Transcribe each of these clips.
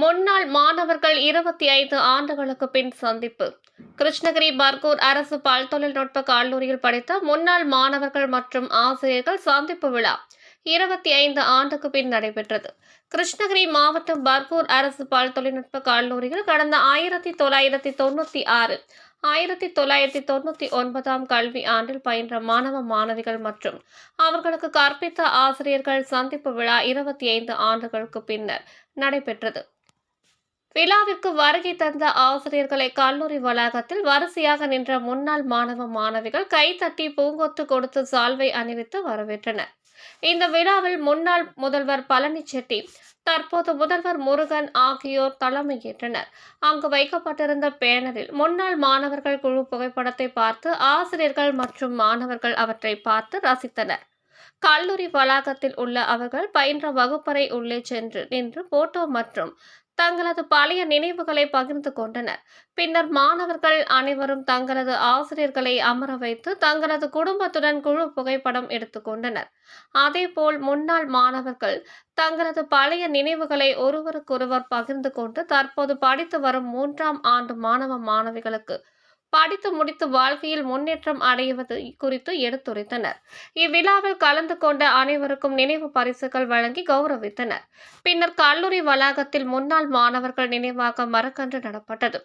முன்னாள் மாணவர்கள் இருபத்தி ஐந்து ஆண்டுகளுக்கு பின் சந்திப்பு கிருஷ்ணகிரி பர்கூர் அரசு பல் தொழில்நுட்ப கல்லூரியில் படித்த முன்னாள் மாணவர்கள் மற்றும் ஆசிரியர்கள் சந்திப்பு விழா இருபத்தி ஐந்து ஆண்டுக்கு பின் நடைபெற்றது கிருஷ்ணகிரி மாவட்டம் பர்கூர் அரசு பல் தொழில்நுட்ப கல்லூரியில் கடந்த ஆயிரத்தி தொள்ளாயிரத்தி தொண்ணூற்றி ஆறு ஆயிரத்தி தொள்ளாயிரத்தி தொண்ணூற்றி ஒன்பதாம் கல்வி ஆண்டில் பயின்ற மாணவ மாணவிகள் மற்றும் அவர்களுக்கு கற்பித்த ஆசிரியர்கள் சந்திப்பு விழா இருபத்தி ஐந்து ஆண்டுகளுக்கு பின்னர் நடைபெற்றது விழாவிற்கு வருகை தந்த ஆசிரியர்களை கல்லூரி வளாகத்தில் வரிசையாக நின்ற முன்னாள் மாணவ மாணவிகள் கைத்தட்டி பூங்கொத்து கொடுத்து சால்வை அணிவித்து வரவேற்றனர் இந்த விழாவில் முன்னாள் முதல்வர் பழனிச்செட்டி தற்போது முதல்வர் முருகன் ஆகியோர் தலைமையேற்றனர் அங்கு வைக்கப்பட்டிருந்த பேனரில் முன்னாள் மாணவர்கள் குழு புகைப்படத்தை பார்த்து ஆசிரியர்கள் மற்றும் மாணவர்கள் அவற்றை பார்த்து ரசித்தனர் கல்லூரி வளாகத்தில் உள்ள அவர்கள் பயின்ற வகுப்பறை உள்ளே சென்று நின்று போட்டோ மற்றும் தங்களது பழைய நினைவுகளை பகிர்ந்து கொண்டனர் பின்னர் மாணவர்கள் அனைவரும் தங்களது ஆசிரியர்களை அமர வைத்து தங்களது குடும்பத்துடன் குழு புகைப்படம் எடுத்துக்கொண்டனர் அதேபோல் முன்னாள் மாணவர்கள் தங்களது பழைய நினைவுகளை ஒருவருக்கொருவர் பகிர்ந்து கொண்டு தற்போது படித்து வரும் மூன்றாம் ஆண்டு மாணவ மாணவிகளுக்கு படித்து முடித்து வாழ்க்கையில் முன்னேற்றம் அடைவது குறித்து எடுத்துரைத்தனர் இவ்விழாவில் கலந்து கொண்ட அனைவருக்கும் நினைவு பரிசுகள் வழங்கி கௌரவித்தனர் பின்னர் கல்லூரி வளாகத்தில் முன்னாள் மாணவர்கள் நினைவாக மரக்கன்று நடப்பட்டது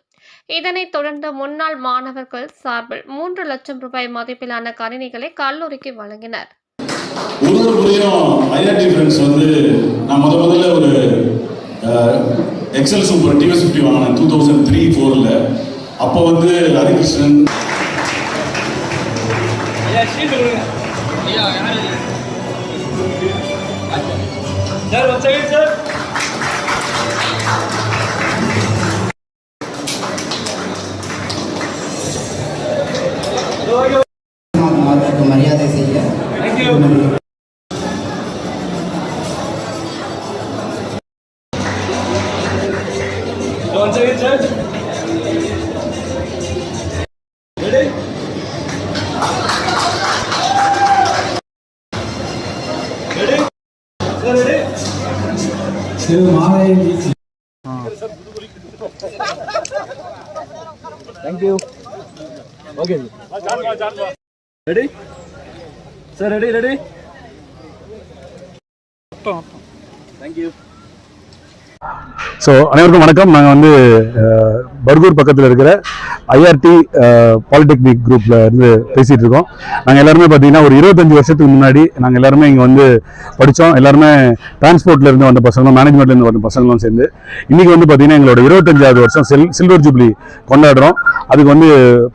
இதனைத் தொடர்ந்து முன்னாள் மாணவர்கள் சார்பில் மூன்று லட்சம் ரூபாய் மதிப்பிலான கணினிகளை கல்லூரிக்கு வழங்கினர் எக்ஸல் சூப்பர் டிஎஸ் ஃபிஃப்டி வாங்கினேன் டூ தௌசண்ட் த்ரீ ஃபோரில் அப்போ வந்து ஹரிகிருஷ்ணன் ஐயா ஷீல்டு கொடுங்க ஐயா யார் sir one second sir okay அவர்களுக்கு மரியாதை செய்ய Thank you. Okay. Ready? Sir, ready? Thank you. So அனைவருக்கும் வணக்கம் நாங்கள் வந்து பர்கூர் பக்கத்தில் இருக்கிற ஐஆர்டி பாலிடெக்னிக் குரூப்பில் இருந்து பேசிகிட்டு இருக்கோம் நாங்கள் எல்லாருமே பார்த்தீங்கன்னா ஒரு இருபத்தஞ்சி வருஷத்துக்கு முன்னாடி நாங்கள் எல்லாருமே இங்கே வந்து படித்தோம் எல்லாருமே டிரான்ஸ்போர்ட்லேருந்து வந்த பசங்களும் மேனேஜ்மெண்ட்லேருந்து வந்த பசங்களும் சேர்ந்து இன்றைக்கி வந்து பார்த்தீங்கன்னா எங்களோட இருபத்தஞ்சாவது வருஷம் செல் சில்வர் ஜூப்ளி கொண்டாடுறோம் அதுக்கு வந்து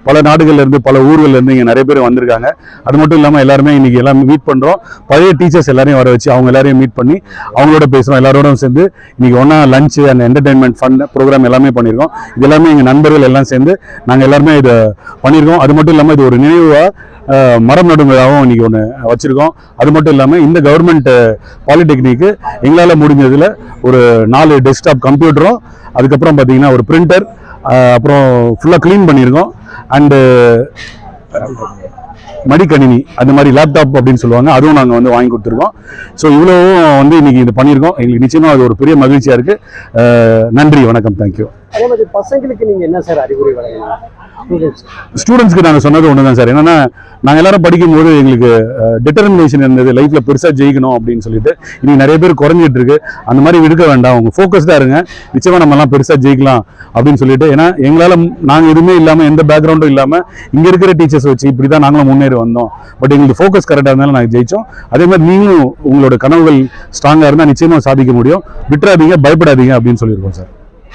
பல நாடுகள்லேருந்து பல ஊர்கள்லேருந்து இங்கே நிறைய பேர் வந்திருக்காங்க அது மட்டும் இல்லாமல் எல்லாருமே இன்றைக்கி எல்லாமே மீட் பண்ணுறோம் பழைய டீச்சர்ஸ் எல்லாரையும் வர வச்சு அவங்க எல்லாரையும் மீட் பண்ணி அவங்களோட பேசுகிறோம் எல்லாரோடும் சேர்ந்து இன்றைக்கி ஒன்றா lunch and entertainment fun programme எல்லாமே பண்ணியிருக்கோம் இது எல்லாமே எங்கள் நண்பர்கள் எல்லாம் சேர்ந்து நாங்கள் எல்லாருமே இது பண்ணியிருக்கோம் அது மட்டும் இல்லாமல் இது ஒரு நினைவாக மரம் நடும் இன்றைக்கி ஒன்று வச்சுருக்கோம் அது மட்டும் இல்லாமல் இந்த கவர்மெண்ட்டு பாலிடெக்னிக்கு எங்களால் முடிஞ்சதில் ஒரு நாலு டெஸ்க்டாப் கம்ப்யூட்டரும் அதுக்கப்புறம் பார்த்தீங்கன்னா ஒரு பிரிண்டர் அப்புறம் ஃபுல்லாக க்ளீன் பண்ணியிருக்கோம் அண்டு மடிக்கணினி அந்த மாதிரி லேப்டாப் அப்படின்னு சொல்லுவாங்க அதுவும் நாங்கள் வந்து வாங்கி கொடுத்துருக்கோம் ஸோ இவ்வளவும் வந்து இன்னைக்கு இது பண்ணியிருக்கோம் எங்களுக்கு நிச்சயமாக அது ஒரு பெரிய மகிழ்ச்சியாக இருக்குது நன்றி வணக்கம் தேங்க்யூ அதே மாதிரி பசங்களுக்கு நீங்கள் என்ன சார் அறிவுரை வழங்குறீங்க ஸ்டூடெண்ட்ஸ்க்கு நாங்கள் சொன்னது ஒன்று தான் சார் என்னன்னா நாங்கள் எல்லாரும் படிக்கும்போது எங்களுக்கு டிட்டர்மினேஷன் இருந்தது லைஃப்ல பெருசாக ஜெயிக்கணும் அப்படின்னு சொல்லிட்டு இன்னைக்கு நிறைய பேர் குறைஞ்சிட்டு இருக்கு அந்த மாதிரி விடுக்க வேண்டாம் அவங்க ஃபோக்கஸ்டாக இருங்க நிச்சயமாக நம்மலாம் பெருசாக ஜெயிக்கலாம் அப்படின்னு சொல்லிட்டு ஏன்னா எங்களால் நாங்கள் எதுவுமே இல்லாமல் எந்த பேக்ரவுண்டும் இல்லாமல் இங்கே இருக்கிற டீச்சர்ஸ் வச்சு இப்படி தான் நாங்களும் முன்னேறி வந்தோம் பட் எங்களுக்கு ஃபோக்கஸ் கரெக்டாக இருந்தாலும் நாங்கள் ஜெயித்தோம் அதே மாதிரி நீங்களும் உங்களோட கனவுகள் ஸ்ட்ராங்காக இருந்தால் நிச்சயமாக சாதிக்க முடியும் விட்டுறாதீங்க பயப்படாதீங்க அப்படின்னு சொல்லியிருக்கோம் சார்